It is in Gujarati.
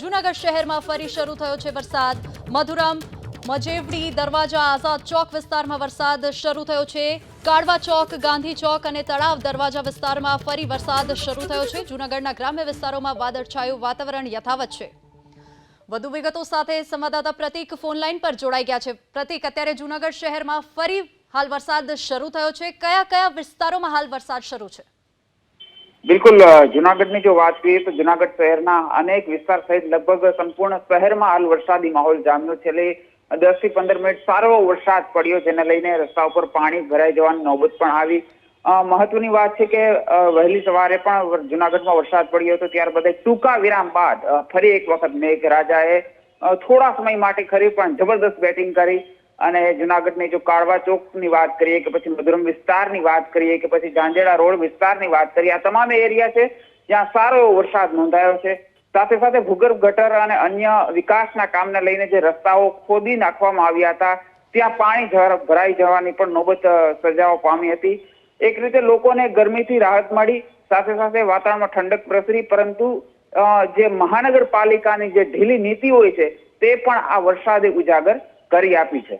જૂનાગઢ શહેરમાં ફરી શરૂ થયો છે વરસાદ. મધુરમ, મજેવડી, દરવાજા, આઝાદ ચોક વિસ્તારમાં વરસાદ શરૂ થયો છે. કાળવા ચોક, ગાંધી ચોક અને તળાવ દરવાજા વિસ્તારમાં ફરી વરસાદ શરૂ થયો છે. જૂનાગઢના ગ્રામ્ય વિસ્તારોમાં વાદળછાયું વાતાવરણ યથાવત છે. વધુ વિગતો સાથે સંવાદદાતા પ્રતિક ફોનલાઈન પર જોડાઈ ગયા છે. પ્રતિક, અત્યારે જૂનાગઢ શહેરમાં ફરી હાલ વરસાદ શરૂ થયો છે. કયા કયા વિસ્તારોમાં હાલ વરસાદ શરૂ છે? બિલકુલ જુનાગઢની જો વાત કરીએ તો જુનાગઢ શહેરના અનેક વિસ્તાર સહિત લગભગ સંપૂર્ણ શહેરમાં હાલ વરસાદી માહોલ જામ્યો. છેલ્લે દસથી પંદર મિનિટ સારો વરસાદ પડ્યો, જેને લઈને રસ્તા ઉપર પાણી ભરાઈ જવાની નોબત પણ આવી. મહત્વની વાત છે કે વહેલી સવારે પણ જુનાગઢમાં વરસાદ પડ્યો હતો, ત્યારબાદ એક ટૂંકા વિરામ બાદ ફરી એક વખત મેઘરાજાએ થોડા સમય માટે ખરી પણ જબરદસ્ત બેટિંગ કરી. અને જુનાગઢની જો કાળવા ચોકની વાત કરીએ કે પછી મધુરમ વિસ્તારની વાત કરીએ કે પછી જાંજેડા રોડ વિસ્તારની વાત કરીએ, આ તમામ એરિયા છે જ્યાં સારો એવો વરસાદ નોંધાયો છે. સાથે સાથે ભૂગર્ભ ગટર અને અન્ય વિકાસના કામને લઈને જે રસ્તાઓ ખોદી નાખવામાં આવ્યા હતા, ત્યાં પાણી ભરાઈ જવાની પણ નોબત સર્જાવા પામી હતી. એક રીતે લોકોને ગરમીથી રાહત મળી, સાથે સાથે વાતાવરણમાં ઠંડક પ્રસરી, પરંતુ જે મહાનગરપાલિકાની જે ઢીલી નીતિ હોય છે, તે પણ આ વરસાદે ઉજાગર કરી આપી છે.